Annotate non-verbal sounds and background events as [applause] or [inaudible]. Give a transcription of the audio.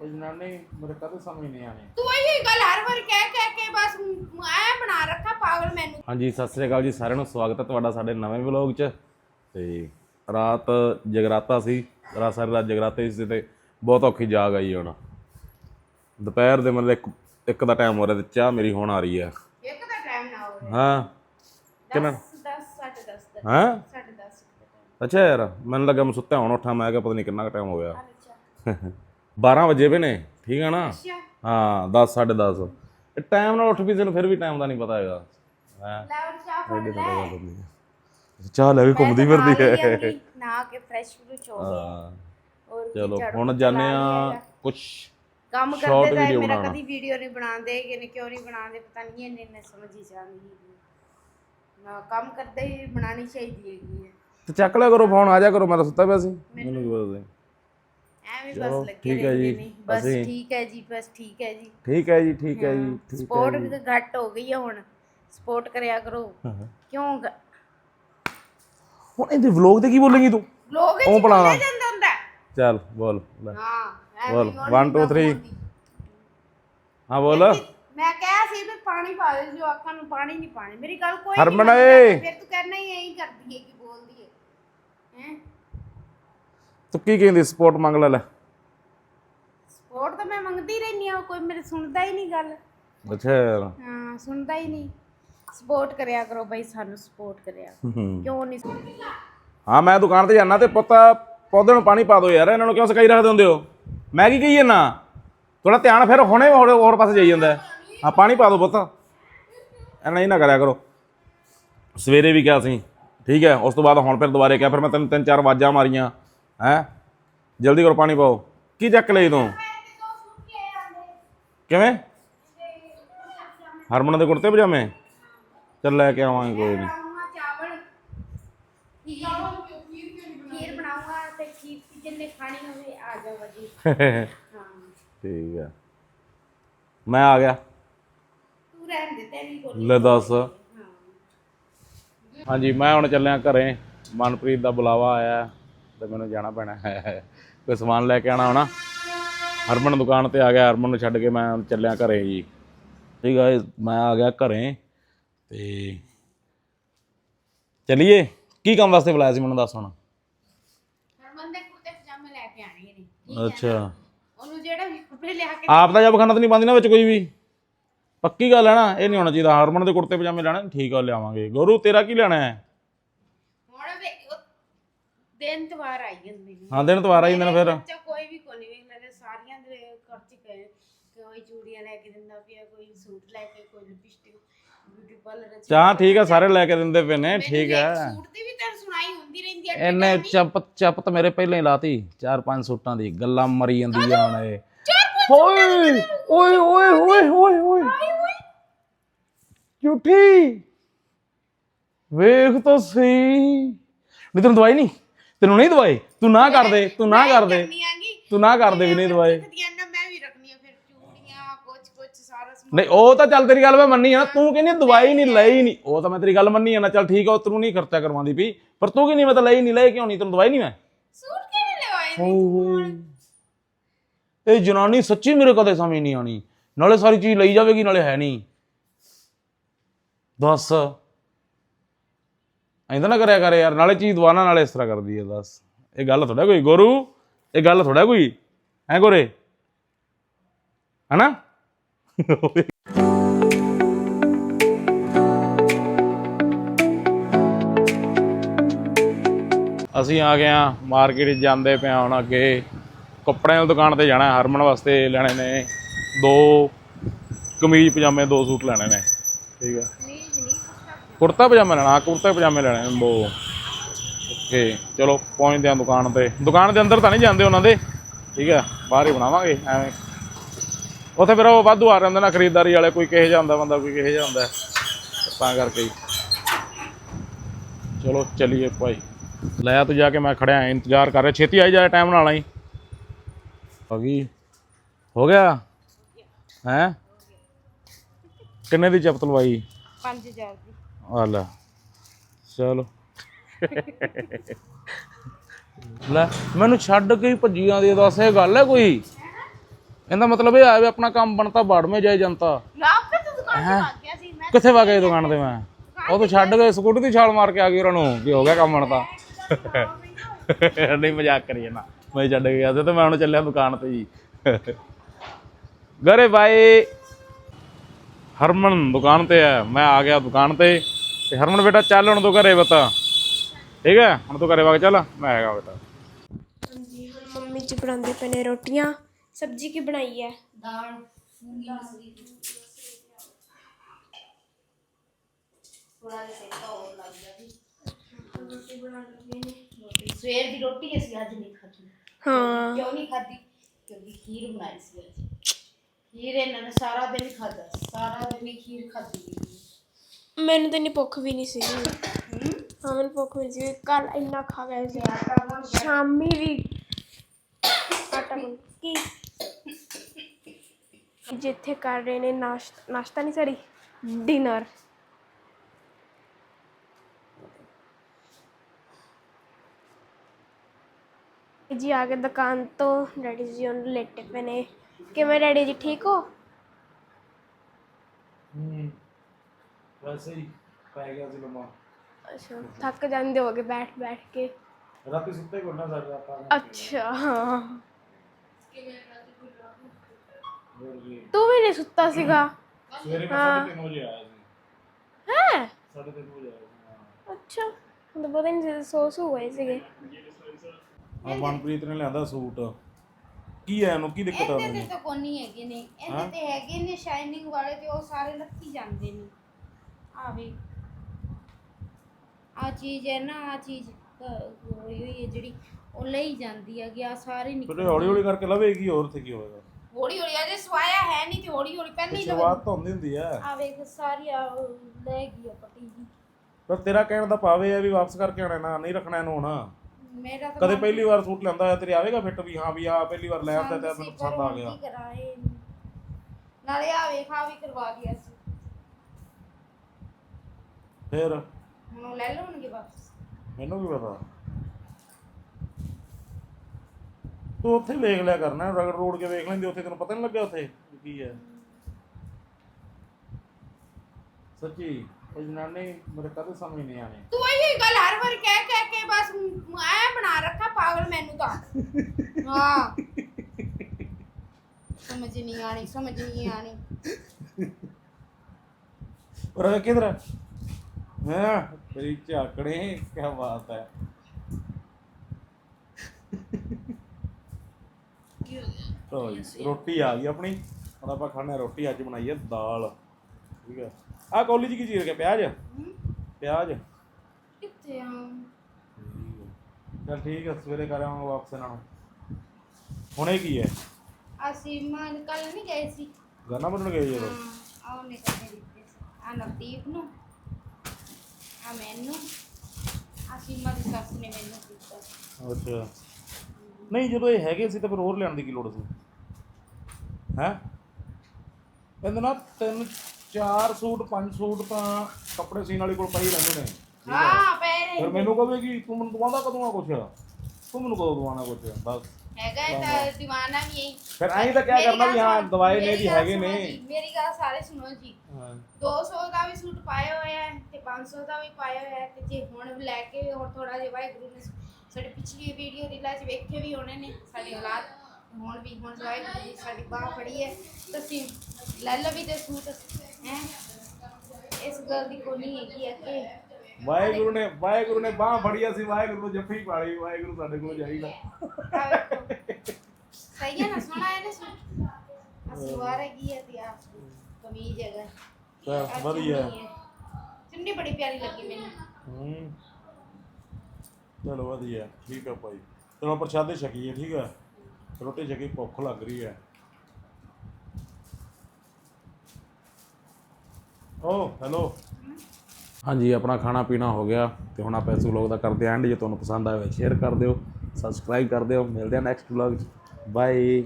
ਉਹ ਜਨਾਨੀ ਮੇਰੇ ਕਦੇ ਸਮਝ ਨਹੀਂ ਆਣੀ ਤੂੰ ਇਹੀ ਗੱਲ ਹਰ ਵਾਰ ਕਹਿ ਕਹਿ ਕੇ ਬਸ ਐ ਬਣਾ ਰੱਖਾ ਪਾਗਲ ਮੈਨੂੰ। ਹਾਂਜੀ ਸਤਿ ਸ੍ਰੀ ਅਕਾਲ ਜੀ ਸਾਰਿਆਂ ਨੂੰ। ਸਵਾਗਤ ਹੈ ਤੁਹਾਡਾ ਸਾਡੇ ਨਵੇਂ ਵਲੌਗ 'ਚ। ਤੇ ਰਾਤ ਜਗਰਾਤਾ ਸੀ। ਰਾਤ ਸਾਰੀ ਰਾਤ ਜਗਰਾਤੇ ਸੀ ਤੇ ਬਹੁਤ ਔਖੀ ਜਾਗ ਆਈ ਹੁਣ। ਦੁਪਹਿਰ ਦੇ ਮਤਲਬ ਇੱਕ ਇੱਕ ਦਾ ਟਾਈਮ ਹੋ ਰਿਹਾ ਤੇ ਚਾਹ ਮੇਰੀ ਹੁਣ ਆ ਰਹੀ ਹੈ। ਇੱਕ ਤਾਂ ਟਾਈਮ ਨਾ ਹੋਵੇ। ਹਾਂ। ਕਿੰਨਾ? 10 10 10 ਹਾਂ? 10 10 ਅੱਛਾ ਯਾਰ ਮੈਨੂੰ ਲੱਗਾ ਮੈਂ ਸੁੱਤਾ ਹੁਣ ਉੱਠਾ ਮੈਂ ਕਿਹਾ ਪਤਾ ਨਹੀਂ ਕਿੰਨਾ ਕੁ ਟਾਈਮ ਹੋ ਗਿਆ। ਅੱਛਾ। [laughs] 12 ਵਜੇ ਵੇ ਨੇ ਠੀਕ ਹੈ ਨਾ? ਅੱਛਾ। ਹਾਂ 10 10:30 ਇਹ ਟਾਈਮ ਨਾਲ ਉੱਠ ਵੀ ਤੈਨੂੰ ਫਿਰ ਵੀ ਟਾਈਮ ਦਾ ਨਹੀਂ ਪਤਾ ਹੈਗਾ। ਹੈਂ? ਲੈ ਉਹ ਚਾਹ ਫੜ ਲੈ। ਚਾਹ ਵੀ ਘੁੰਮਦੀ ਫਿਰਦੀ ਹੈ ਨਾ ਕੇ ਫਰੈਸ਼ ਫਰੂਟ ਹੋ। ਗਿਆ ਹਾਂ ਕੀ ਚਲੋ ਝਾੜੂ ਹੁਣ ਜਾਣੇ ਆ ਹੈਗਾ। ਕੁਛ ਕੰਮ short ਕਰਦੇ ਤਾਂ video ਮੇਰਾ ਬਣਾਉਣਾ। ਕਦੀ ਵੀਡੀਓ ਨਹੀਂ ਬਣਾਉਂਦੇ ਕਿ ਨਹੀਂ ਕਿਉਂ ਨਹੀਂ ਬਣਾਉਂਦੇ ਪਤਾ ਨਹੀਂ ਇਹਨੇ ਨੇ ਸਮਝ ਹੀ ਜਾਂਦੀ ਨਾ ਕੰਮ ਕਰਦੇ ਹੀ ਬਣਾਣੀ ਚਾਹੀਦੀ ਹੈਗੀ ਹੈ। ਤੇ ਚੱਕ ਲਿਆ ਕਰੋ ਫੋਨ ਆ ਜਾ ਕਰੋ ਮੈਂ ਤਾਂ ਸੁੱਤਾ ਪਿਆ ਸੀ। ਮੈਨੂੰ ਕੀ ਪਤਾ ਸੀ। ਚਲੋ, ਬਸ ਲੱਗੇ ਠੀਕ ਹੈ ਰਹਿੰਦੇ ਜੀ, ਨੇ। ਬਸ ਅਸੀਂ- ਠੀਕ ਹੈ ਜੀ ਬਸ ਠੀਕ ਹੈ ਜੀ। ਠੀਕ ਹੈ ਜੀ ਠੀਕ ਹੈ ਜੀ ਠੀਕ ਸਪੋਰਟ ਵੀ ਤਾਂ ਘੱਟ ਹੋ ਗਈ ਹੈ ਹੁਣ। ਸਪੋਰਟ ਕਰਿਆ ਕਰੋ। ਕਿਉਂ ਗ- ਹੁਣ ਇਹਦੇ ਵਲੌਗ ਤੇ ਕੀ ਬੋਲੇਂਗੀ ਤੂੰ? ਲੋਕ ਉਹ ਇਹ ਜਾਂਦਾ ਹੁੰਦਾ। ਹੈ। ਚੱਲ ਬੋਲ ਲੈ। ਹਾਂ ਬੋਲ, ਐਵੇਂ ਹੁਣ one, two, ਮੈਂ three। ਬੋਲਦੀ। ਹਾਂ ਬੋਲ। ਮੈਂ ਕਿਹਾ ਸੀ ਵੀ ਪਾਣੀ ਪਾ ਦੇ ਜੋ ਅੱਖਾਂ ਨੂੰ ਪਾਣੀ ਨਹੀਂ ਪਾਣੀ। ਮੇਰੀ ਗੱਲ ਕੋਈ ਨਹੀਂ ਹਰਮਨ ਮੰਨਦਾ, ਏ। ਫਿਰ ਤੂੰ ਕਹਿਣਾ ਹੀ ਐਂ ਕਰਦੀ ਹੈ ਕਿ ਬੋਲਦੀ ਹੈ। ਹੈ? ਤੂੰ ਕੀ ਕਹਿੰਦੀ ਸਪੋਰਟ ਮੰਗ ਲੈ ਲੈ। ਸਪੋਰਟ ਤਾਂ ਮੈਂ ਮੰਗਦੀ ਰਹਿੰਦੀ ਆ ਕੋਈ ਮੇਰੇ ਸੁਣਦਾ ਹੀ ਨਹੀਂ ਗੱਲ। ਅੱਛਾ। ਯਾਰ ਹਾਂ ਸੁਣਦਾ ਹੀ ਨਹੀਂ। ਸਪੋਰਟ ਕਰਿਆ ਕਰੋ ਬਈ ਸਾਨੂੰ ਸਪੋਰਟ ਕਰਿਆ। ਕਿਉਂ ਨਹੀਂ ਸੁਣਦੀ ਹਾਂ ਮੈਂ ਦੁਕਾਨ ਤੇ ਜਾਣਾ ਤੇ ਪੁੱਤ ਪੌਦੇ ਨੂੰ ਪਾਣੀ ਪਾ ਦਿਓ ਯਾਰ ਇਹਨਾਂ ਨੂੰ ਕਿਉਂ ਸਕਾਈ ਰੱਖਦੇ ਹੁੰਦੇ ਹੋ? ਮੈਂ ਕੀ ਕਹੀ ਜਾਂਦਾ? ਥੋੜਾ ਧਿਆਨ ਫਿਰ ਹੁਣੇ ਹੋਰ ਹੋਰ ਪਾਸੇ ਜਾਈ ਜਾਂਦਾ। ਹੈ। ਹਾਂ ਪਾਣੀ ਪਾ ਦਿਓ ਪੁੱਤ। ਐਨਾ ਹੀ ਨਾ ਕਰਿਆ ਕਰੋ। ਸਵੇਰੇ ਵੀ ਕਿਹਾ ਸੀ ਠੀਕ ਹੈ ਉਸ ਤੋਂ ਬਾਅਦ ਹੁਣ ਫਿਰ ਦੁਬਾਰੇ ਕਿਹਾ ਫਿਰ ਮੈਂ ਤਿੰਨ ਤਿੰਨ ਚਾਰ ਆਵਾਜ਼ਾਂ ਮਾਰੀਆਂ ਹੈ? ਜਲਦੀ ਕਰੋ ਪਾਣੀ ਪਾਓ। ਕੀ ਚੱਕ ਲਈ ਤੂੰ? ਕਿਵੇਂ? ਹਰਮਨ ਦੇ ਕੁੜਤੇ ਪਜਾਮੇ? ਚੱਲ ਲੈ ਕੇ ਆਵਾਂਗੇ ਕੋਈ ਨਹੀਂ ਬਣਾਉਂਗਾ ਚਾਵਲ। ਖੀਰ ਬਣਾਉਂਗਾ ਤੇ ਖੀਰ ਦੀ ਜਿੰਨੇ ਖਾਣੀ ਹੋਵੇ ਆ ਜਾਓ ਜੀ ਹਾਂ। ਠੀਕ ਹੈ। ਮੈਂ ਆ ਗਿਆ। ਤੂੰ ਰਹਿਣ ਦੇ ਤੇਰੀ ਕੋਲ ਲੈ ਦੱਸ। ਹਾਂਜੀ ਮੈਂ ਹੁਣ ਚੱਲਿਆ ਘਰੇ। ਮਨਪ੍ਰੀਤ ਦਾ ਬੁਲਾਵਾ ਆਇਆ ਤੇ ਮੈਨੂੰ ਜਾਣਾ ਪੈਣਾ ਹੈ। ਕੋਈ ਸਮਾਨ ਲੈ ਕੇ ਆਣਾ ਹੋਣਾ? ਹਰਮਨ ਦੁਕਾਨ ਤੇ ਆ ਗਿਆ ਹਰਮਨ ਨੂੰ ਛੱਡ ਕੇ ਮੈਂ ਚੱਲਿਆ ਘਰੇ ਜੀ। ਠੀਕ ਹੈ ਮੈਂ ਆ ਗਿਆ ਘਰੇ ਤੇ ਚਲਿਏ। ਕੀ ਕੰਮ ਵਾਸਤੇ ਬੁਲਾਇਆ ਸੀ ਮੈਨੂੰ ਦੱਸ ਹੁਣ? ਹਰਮਨ ਦੇ ਕੁੜਤੇ ਪਜਾਮੇ ਲੈ ਕੇ ਆਣੇ ਨੇ। ਅੱਛਾ। ਉਹਨੂੰ ਜਿਹੜਾ ਵੀ ਕੱਪੜੇ ਲਿਆ ਕੇ ਆਪ ਦਾ ਜਬ ਖਾਨਾ ਤਾਂ ਨਹੀਂ ਬੰਦੀ ਨਾ ਵਿੱਚ ਕੋਈ ਵੀ? ਪੱਕੀ ਗੱਲ ਹੈ ਨਾ ਇਹ ਨਹੀਂ ਹੋਣਾ ਚਾਹੀਦਾ। ਹਰਮਨ ਦੇ ਕੁੜਤੇ ਪਜਾਮੇ ਲੈਣੇ ਠੀਕ ਆ ਲਿਆਵਾਂਗੇ। ਗੁਰੂ ਤੇਰਾ ਕੀ ਲੈਣਾ ਹੈ? ਹੁਣ ਦਿਨ ਤਵਾਰ ਆਈ ਜਾਂਦੇ ਨੇ। ਹਾਂ ਦਿਨ ਦੁਬਾਰਾ ਹੀ ਦਿਨ ਫਿਰ ਬੱਚਾ ਕੋਈ ਵੀ ਕੋਈ ਨਹੀਂ ਵੇਖਦਾ ਤੇ ਸਾਰੀਆਂ ਦੇ ਘਰ ਚ ਕਹੇ ਕੋਈ ਚੂੜੀਆਂ ਲੈ ਕੇ ਦਿੰਦਾ ਪਿਆ ਕੋਈ ਸੂਟ ਲੈ ਕੇ ਕੋਈ ਲਿਪਸਟਿਕ ਬਿਊਟੀ ਪਾਰਲਰ ਚ ਚਾਹ ਠੀਕ ਹੈ ਸਾਰੇ ਲੈ ਕੇ ਦਿੰਦੇ ਪਏ ਨੇ ਠੀਕ ਹੈ। ਸੂਟ ਦੀ ਵੀ ਤਾਂ ਸੁਣਾਈ ਹੁੰਦੀ ਰਹਿੰਦੀ ਹੈ ਇਹਨੇ ਚੱਪ ਚੱਪ ਤਾਂ ਮੇਰੇ ਪਹਿਲਾਂ ਹੀ ਲਾਤੀ ਚਾਰ ਪੰਜ ਸੂਟਾਂ ਦੀ ਗੱਲਾਂ ਮਰੀ ਜਾਂਦੀਆਂ ਹੁਣ ਇਹ ਓਏ ਓਏ ਓਏ ਓਏ ਓਏ ਓਏ। ਝੂਠੀ। ਵੇਖ ਤਾਂ ਸਹੀ। ਨਹੀਂ ਤੈਨੂੰ ਦਵਾਈ ਨਹੀਂ? ਤੈਨੂੰ ਨਹੀਂ ਦਵਾਈ? ਤੂੰ ਨਾ ਕਰ ਦੇ ਤੂੰ ਨਾ ਕਰ ਦੇ। ਤੂੰ ਨਾ ਕਰ ਦੇ ਵੀ ਨਹੀਂ ਦਵਾਈ ਰੱਖਦੀਆਂ ਨਾ ਮੈਂ ਵੀ ਰੱਖਣੀ ਆ ਫਿਰ ਚੂੜੀਆਂ ਕੁਛ ਕੁਛ ਸਾਰਾ ਸਮਾਨ ਨਹੀਂ ਉਹ ਤਾਂ ਚੱਲ ਤੇਰੀ ਗੱਲ ਮੈਂ ਮੰਨੀ ਆ ਤੂੰ ਕਹਿੰਦੀ ਦਵਾਈ ਨਹੀਂ ਲਈ ਨਹੀਂ ਉਹ ਤਾਂ ਮੈਂ ਤੇਰੀ ਗੱਲ ਮੰਨੀ ਆ ਨਾ ਚੱਲ ਠੀਕ ਆ ਉਹ ਤੈਨੂੰ ਨਹੀਂ ਖਰਚਾ ਕਰਵਾਉਂਦੀ ਪਈ। ਪਰ ਤੂੰ ਕੀ ਨਹੀਂ ਮੈਂ ਤਾਂ ਲਈ ਨਹੀਂ ਲਈ ਕਿਉਂ ਨਹੀਂ ਤੈਨੂੰ ਦਵਾਈ ਨਹੀਂ ਮੈਂ? ਸੂਟ ਕਿਹਨੇ ਇਹ ਜਨਾਨੀ ਸੱਚੀ ਮੇਰੇ ਕਦੇ ਸਮਝ ਨਹੀਂ ਆਣੀ ਨਾਲੇ ਸਾਰੀ ਚੀਜ਼ ਲਈ ਜਾਵੇਗੀ ਨਾਲੇ ਹੈ ਨਹੀਂ ਦੱਸ। ਐਂਦਾ ਨਾ ਕਰਿਆ ਕਰ ਯਾਰ ਨਾਲੇ ਚੀਜ਼ ਦਵਾਨਾ ਨਾਲੇ ਇਸ ਤਰ੍ਹਾਂ ਕਰਦੀ ਹੈ ਦੱਸ। ਇਹ ਗੱਲ ਥੋੜਾ ਕੋਈ ਗੁਰੂ ਇਹ ਗੱਲ ਥੋੜਾ ਕੋਈ। ਹੈ ਗੋਰੇ? ਹਨਾ? [laughs] ਅਸੀਂ ਆ ਗਏ ਆ ਮਾਰਕੀਟ ਜਾਂਦੇ ਪਏ ਹਾਂ ਹੁਣ ਅੱਗੇ। ਕੱਪੜਿਆਂ ਦੀ ਦੁਕਾਨ ਤੇ ਜਾਣਾ ਹਰਮਨ ਵਾਸਤੇ ਲੈਣੇ ਨੇ ਦੋ ਕਮੀਜ਼ ਪਜਾਮੇ ਦੋ ਸੂਟ ਲੈਣੇ ਨੇ। ਠੀਕ ਹੈ। ਨਹੀਂ ਕੁੜਤਾ ਪਜਾਮਾ ਲੈਣਾ ਹਾਂ, ਪਜਾਮੇ ਲੈਣੇ ਨੇ ਦੋ। ਓਕੇ ਚਲੋ ਪਹੁੰਚਦੇ ਆ ਦੁਕਾਨ ਤੇ। ਦੁਕਾਨ ਦੇ ਅੰਦਰ ਤਾਂ ਨਹੀਂ ਜਾਂਦੇ ਉਹਨਾਂ ਦੇ। ਠੀਕ ਹੈ ਬਾਹਰ ਹੀ ਬਣਾਵਾਂਗੇ ਐਵੇਂ। ਉੱਥੇ ਫਿਰ ਉਹ ਵਾਧੂ ਆ ਰਹਿੰਦੇ ਨਾ ਖਰੀਦਦਾਰੀ ਵਾਲੇ ਕੋਈ ਕਿਹੇ ਜਾਂਦਾ ਬੰਦਾ ਕੋਈ ਕਿਹੇ ਜਾਂਦਾ ਤਾਂ ਕਰਕੇ ਹੀ। ਚਲੋ ਚਲੀਏ ਭਾਈ। ਲੈ ਤੂੰ ਜਾ ਕੇ ਮੈਂ ਖੜਿਆ ਇੰਤਜ਼ਾਰ ਕਰ ਰਿਹਾ। ਛੇਤੀ ਆਈ ਜਾ ਟਾਈਮ ਨਾਲ ਆਈ। ਹੋ ਗਈ। ਹੋ ਗਿਆ? ਹੈ? ਕਿੰਨੇ ਦੀ ਚੱਪਲ ਲਵਾਈ? 5000 ਦੀ। ਆ ਲੈ। ਚਲੋ। ਲੈ ਮੈਨੂੰ ਛੱਡ ਕੇ ਹੀ ਭੱਜੀ ਆਂਦੀ ਦੱਸ ਇਹ ਗੱਲ ਹੈ ਕੋਈ? ਇਹਦਾ ਮਤਲਬ ਇਹ ਆ ਵੀ ਆਪਣਾ ਕੰਮ ਬਣਤਾ ਬਾੜ ਮੇ ਜਾਏ ਜਨਤਾ। ਰਾਤ ਤੇ ਦੁਕਾਨ ਤੇ ਲੱਗ ਗਿਆ ਸੀ ਮੈਂ ਕਿੱਥੇ ਵਗ ਗਏ ਦੁਕਾਨ ਤੇ ਮੈਂ? ਉਹ ਤਾਂ ਛੱਡ ਗਏ ਸਕੂਟੀ ਦੀ ਛਾਲ ਮਾਰ ਕੇ ਆ ਗਈ ਉਹਨਾਂ ਨੂੰ ਵੀ ਹੋ ਗਿਆ ਕੰਮ ਬਣਤਾ। ਨਹੀਂ ਮਜ਼ਾਕ ਕਰੀਏ ਨਾ ਮੈਂ ਛੱਡ ਗਿਆ ਤੇ ਮੈਂ ਹੁਣ ਚੱਲਿਆ ਦੁਕਾਨ ਤੇ ਜੀ। ਗਰੇ ਬਾਈ ਹਰਮਨ ਦੁਕਾਨ ਤੇ ਹੈ ਮੈਂ ਆ ਗਿਆ ਦੁਕਾਨ ਤੇ। ਤੇ ਹਰਮਨ ਬੇਟਾ ਚੱਲ ਹੁਣ ਤੂੰ ਘਰੇ ਬਤਾ। ਠੀਕ ਹੈ? ਹੁਣ ਤੂੰ ਘਰੇ ਵਗ ਚੱਲ। ਮੈਂ ਹੈਗਾ ਬੇਟਾ। ਹਾਂਜੀ ਹੁਣ ਮੰਮੀ ਜੀ ਬਣਾਉਂਦੇ ਪਏ ਨੇ ਰੋਟੀਆਂ। ਸਬਜ਼ੀ ਕੀ ਬਣਾਈ ਹੈ ਦਾਲ ਮੂੰਗੀ ਮਸਰੀ ਦੀ ਥੋੜਾ ਜਿਹਾ ਸੇਕਾ ਹੋਰ ਲੱਗ ਗਿਆ ਸੀ ਰੋਟੀ ਬਣਾ ਲੱਗੇ ਨੇ ਰੋਟੀ ਸਵੇਰ ਦੀ ਰੋਟੀ ਅਸੀਂ ਅੱਜ ਨਹੀਂ ਖਾਧੀ ਹਾਂ ਕਿਉਂ ਨਹੀਂ ਖਾਧੀ ਕਿਉਂਕਿ ਖੀਰ ਬਣਾਈ ਸੀ ਅੱਜ ਖੀਰ ਇਹਨਾਂ ਨੇ ਸਾਰਾ ਦਿਨ ਹੀ ਖਾਧਾ ਸਾਰਾ ਦਿਨ ਹੀ ਖੀਰ ਖਾਧੀ ਮੈਨੂੰ ਤਾਂ ਇੰਨੀ ਭੁੱਖ ਵੀ ਨਹੀਂ ਸੀ ਹਾਂ ਮੈਨੂੰ ਭੁੱਖ ਵੀ ਨਹੀਂ ਸੀ ਕੱਲ ਇੰਨਾ ਖਾ ਗਏ ਸੀ ਸ਼ਾਮੀ ਵੀ ਆਟਾ ਗੁੰਨ ਕੀ ਜਿੱਥੇ ਕਰ ਰਹੇ ਨੇ ਨਾਸ਼ਤਾ ਨਾਸ਼ਤਾ ਨਹੀਂ ਸਰੀ ਡਿਨਰ ਜੀ ਆ ਕੇ ਦੁਕਾਨ ਤੋਂ। ਡੈਡੀ ਜੀ ਉਹਨੂੰ ਲੇਟੇ ਪਏ ਨੇ। ਕਿਵੇਂ ਡੈਡੀ ਜੀ ਠੀਕ ਹੋ? ਹੂੰ ਵੈਸੇ ਹੀ ਪੈ ਗਿਆ ਸੀ ਲੰਮਾ। ਅੱਛਾ ਥੱਕ ਜਾਂਦੇ ਹੋਗੇ ਬੈਠ ਬੈਠ ਕੇ। ਰਾਤੀ ਸੁੱਤੇ ਨਾ ਸਾਡੇ। ਆਪਾਂ ਅੱਛਾ। ਹਾਂ ਤੂੰ ਵੀ ਨਹੀਂ ਸੁੱਤਾ ਸੀਗਾ। ਸਵੇਰੇ ਮੈਂ 3 ਵਜੇ ਆਇਆ ਸੀ। ਹੈ? 3:30 ਵਜੇ ਆਇਆ ਸੀ ਅੱਛਾ ਹੁਣ ਤਾਂ ਪਤਾ ਨਹੀਂ ਸੋ ਸੋ ਹੋਏ ਸੀਗੇ। ਆ ਮਨਪ੍ਰੀਤ ਨੇ ਲਿਆਂਦਾ ਸੂਟ। ਕੀ ਹੈ ਇਹਨੂੰ? ਕੀ ਦਿੱਕਤ ਆ ਇਹਦੇ ਤੇ ਮੈਨੂੰ ਤਾਂ ਕੋਈ ਨਹੀਂ ਹੈਗੇ ਨੇ। ਇਹਦੇ ਤੇ ਹੈਗੇ ਨੇ ਸ਼ਾਈਨਿੰਗ ਵਾਲੇ ਤੇ ਉਹ ਸਾਰੇ ਲੱਥੀ ਜਾਂਦੇ ਨੇ। ਆ ਵੀ। ਆ ਚੀਜ਼ ਹੈ ਨਾ ਆ ਚੀਜ਼ ਅਹ, ਹੋਈ ਹੋਈ ਹੈ ਜਿਹੜੀ ਉਹ ਲਈ ਜਾਂਦੀ ਹੈਗੀ ਆ ਸਾਰੇ ਨਿਕਲ ਹੌਲੀ ਹੌਲੀ ਕਰਕੇ ਲਵੇਗੀ ਹੋਰ ਤੇ ਕੀ ਹੋਏਗਾ ਹੌਲੀ ਹੌਲੀ ਅਜੇ ਸਵਾਇਆ ਹੈ ਨਹੀਂ ਤੇ ਹੌਲੀ ਹੌਲੀ ਪਹਿਲਾਂ ਹੀ ਸ਼ੁਰੂਆਤ ਤਾਂ ਹੁੰਦੀ ਹੁੰਦੀ ਹੈ ਆ ਵੇਖ ਸਾਰੀ ਆ ਉਹ ਲੈ ਗਈ ਆ ਪੱਟੀ ਜੀ। ਪਰ ਤੇਰਾ ਕਹਿਣ ਦਾ ਭਾਵੇਂ ਹੈ ਵੀ ਵਾਪਸ ਕਰਕੇ ਆਣਾ ਨਾ ਨਹੀਂ ਰੱਖਣਾ ਇਹਨੂੰ ਹੁਣ। ਮੇਰਾ ਤਾਂ ਕਦੇ ਪਹਿਲੀ ਵਾਰ ਸੂਟ ਲੈਂਦਾ ਹੋਇਆ ਤੇਰੇ ਆਵੇਗਾ ਫਿੱਟ ਵੀ? ਹਾਂ ਵੀ ਆ ਪਹਿਲੀ ਵਾਰ ਲੈ ਆਉਂਦਾ ਤੇ ਸੀ, ਮੈਨੂੰ ਪਰ ਪਸੰਦ ਆ ਹੁਣ ਗਿਆ। ਕੀ ਕਰਾਂ ਇਹ? ਨਾਲੇ ਆ ਵੇਖ ਆ ਵੀ ਕਰਵਾ ਦਿਆ ਸੀ। ਫਿਰ? ਹੁਣ ਉਹ ਲੈ ਲਉਣਗੇ ਵਾਪਸ। ਮੈਨੂੰ ਕੀ ਪਤਾ? ਤੂੰ ਉੱਥੇ ਵੇਖ ਲਿਆ ਕਰਨਾ ਰਗੜ ਰੋਡ ਕੇ ਵੇਖ ਲੈਂਦੇ ਉੱਥੇ ਤੈਨੂੰ ਪਤਾ ਨਹੀਂ ਲੱਗਿਆ ਉੱਥੇ ਕੀ ਹੈ। ਸੱਚੀ ਉਹ ਜਨਾਨੀ ਮੇਰੇ ਕਦੇ ਸਮਝ ਨਹੀਂ ਆਣੀ ਤੂੰ ਇਹ ਗੱਲ ਹਰ ਵਾਰ ਕਹਿ ਕਹਿ ਕੇ ਬਸ ਐ ਬਣਾ ਰੱਖਾ ਪਾਗਲ ਮੈਨੂੰ ਤਾਂ। ਹਾਂ। ਸਮਝ ਨਹੀਂ ਆਣੀ ਸਮਝ ਨਹੀਂ ਆਣੀ ਪਰ ਕਿਧਰ ਹਾਂ? ਤੇਰੀ ਝਾਕੜੇ ਕੀ ਬਾਤ ਹੈ। ਲਓ ਜੀ ਰੋਟੀ ਆ ਗਈ ਆਪਣੀ। ਹੁਣ ਆਪਾਂ ਖਾਣੇ ਰੋਟੀ ਅੱਜ ਬਣਾਈ ਹੈ ਦਾਲ। ਠੀਕ ਹੈ ਆ ਕੌਲੀ ਚ ਕੀ ਚੀਰ ਕੇ ਪਿਆਜ਼? ਪਿਆਜ਼? ਕਿੱਥੇ ਆ? ਚਲ ਠੀਕ ਹੈ ਸਵੇਰੇ ਕਰ ਆਵਾਂਗੇ ਵਾਪਸ ਇਹਨਾਂ ਨੂੰ। ਹੁਣੇ ਕੀ ਹੈ? ਅਸੀਂ ਮਨ ਕੱਲ ਨਹੀਂ ਗਏ ਸੀ। ਗਾਣਾ ਬਣਨ ਗਏ ਜਦੋਂ? ਹਾਂ ਆਉਨੇ ਕੱਢੇ ਦਿੱਤੇ ਸੀ। ਆ ਨਵਦੀਪ ਨੂੰ ਆ ਮੈਨੂੰ ਆ ਸੀਮਾ ਦੀ ਸੱਸ ਨੇ ਮੈਨੂੰ ਦਿੱਤਾ ਅੱਛਾ। ਨਹੀਂ ਜਦੋਂ ਇਹ ਹੈਗੇ ਸੀ ਤਾਂ ਫਿਰ ਹੋਰ ਲਿਆਉਣ ਦੀ ਕੀ ਲੋੜ ਸੀ? ਹੈ? ਕਹਿੰਦੇ ਨਾ ਤਿੰਨ ਚਾਰ ਸੂਟ ਪੰਜ ਸੂਟ ਤਾਂ ਕੱਪੜੇ ਸੀਨ ਵਾਲੀ ਕੋਲ ਪਈ ਰਹਿੰਦੇ ਨੇ। ਹਾਂ ਪੈਰੇ ਫਿਰ ਮੈਨੂੰ ਕਹੇਗੀ ਤੂੰ ਮੈਨੂੰ ਦਵਾਉਂਦਾ ਕਦੋਂ ਆ ਕੁਛ? ਤੂੰ ਮੈਨੂੰ ਕਦੋਂ ਦਵਾਉਣਾ ਕੁਛ? ਬਸ। ਹੈਗਾ ਇਹ ਤਾਂ ਦੀਵਾਨਾ ਵੀ ਹੈ। ਫਿਰ ਐਂ ਤਾਂ ਕਿਆ ਕਰਨਾ ਵੀ ਹਾਂ ਦਵਾਈ ਨੇ ਜੀ ਹੈਗੇ ਨੇ। ਮੇਰੀ ਗੱਲ ਸਾਰੇ ਸੁਣੋ ਜੀ। ਹਾਂ। 200 ਦਾ ਵੀ ਸੂਟ ਪਾਇਆ ਹੋਇਆ ਹੈ ਤੇ 500 ਦਾ ਵੀ ਪਾਇਆ ਹੋਇਆ ਹੈ ਤੇ ਜੇ ਹੁਣ ਲੈ ਕੇ ਹੋਰ ਥੋੜਾ ਜਿਹਾ ਵਾਹਿਗੁਰੂ ਨੇ ਸਾਡੀ ਪਿਛਲੀ ਵੀਡੀਓ ਰੀਲਾਂ 'ਚ ਵੇਖੇ ਵੀ ਹੋਣੇ ਨੇ। ਸਾਡੀ ਔਲਾਦ ਹੁਣ ਵੀ ਹੁਣ ਦੀ ਸਾਡੀ ਬਾਹ ਫੜੀ ਹੈ। ਤੁਸੀਂ ਲੈ ਲਓ ਵੀ ਤੇ ਸੂਟ ਹੈ? ਇਸ ਗੱਲ ਦੀ ਕੋਈ ਨਹੀਂ ਹੈਗੀ ਹੈ ਕਿ ਵਾਹਿਗੁਰੂ ਨੇ ਵਾਹਿਗੁਰੂ ਨੇ ਬਾਹ ਫੜੀ ਸੀ ਵਾਹਿਗੁਰੂ ਨੂੰ ਜੱਫੀ ਪਾਲੀ ਵਾਹਿਗੁਰੂ ਸਾਡੇ ਕੋਲ ਜਾਈਦਾ। ਸਹੀ ਹੈ ਨਾ ਸੋਹਣਾ ਹੈ ਨਾ ਸੂਟ ਸਲਵਾਰ ਹੈਗੀ ਹੈ ਤੇ ਆ ਕਮੀਜ਼ ਹੈਗਾ। ਵਧੀਆ। ਚੁੰਨੀ ਬੜੀ ਪਿਆਰੀ ਲੱਗੀ ਮੈਨੂੰ। ਹੂੰ। ਚਲੋ ਵਧੀਆ, ਠੀਕ ਆ ਭਾਈ। ਚਲੋ ਪ੍ਰਸ਼ਾਦੇ ਛਕੀਏ ਠੀਕ ਆ? ਰੋਟੀ ਛਕੀ, ਭੁੱਖ ਲੱਗ ਰਹੀ ਹੈ ਓ, ਹੈਲੋ। ਹਾਂਜੀ, ਆਪਣਾ ਖਾਣਾ ਪੀਣਾ ਹੋ ਗਿਆ ਤੇ ਹੁਣ ਆਪਾਂ ਇਸ ਵਲੌਗ ਦਾ ਕਰਦੇ ਐਂਡ ਜੇ ਤੁਹਾਨੂੰ ਪਸੰਦ ਆਇਆ ਸ਼ੇਅਰ ਕਰ ਦਿਓ ਸਬਸਕ੍ਰਾਈਬ ਕਰ ਦਿਓ। ਮਿਲਦੇ ਆ ਨੈਕਸਟ ਵਲੌਗ 'ਚ। ਬਾਏ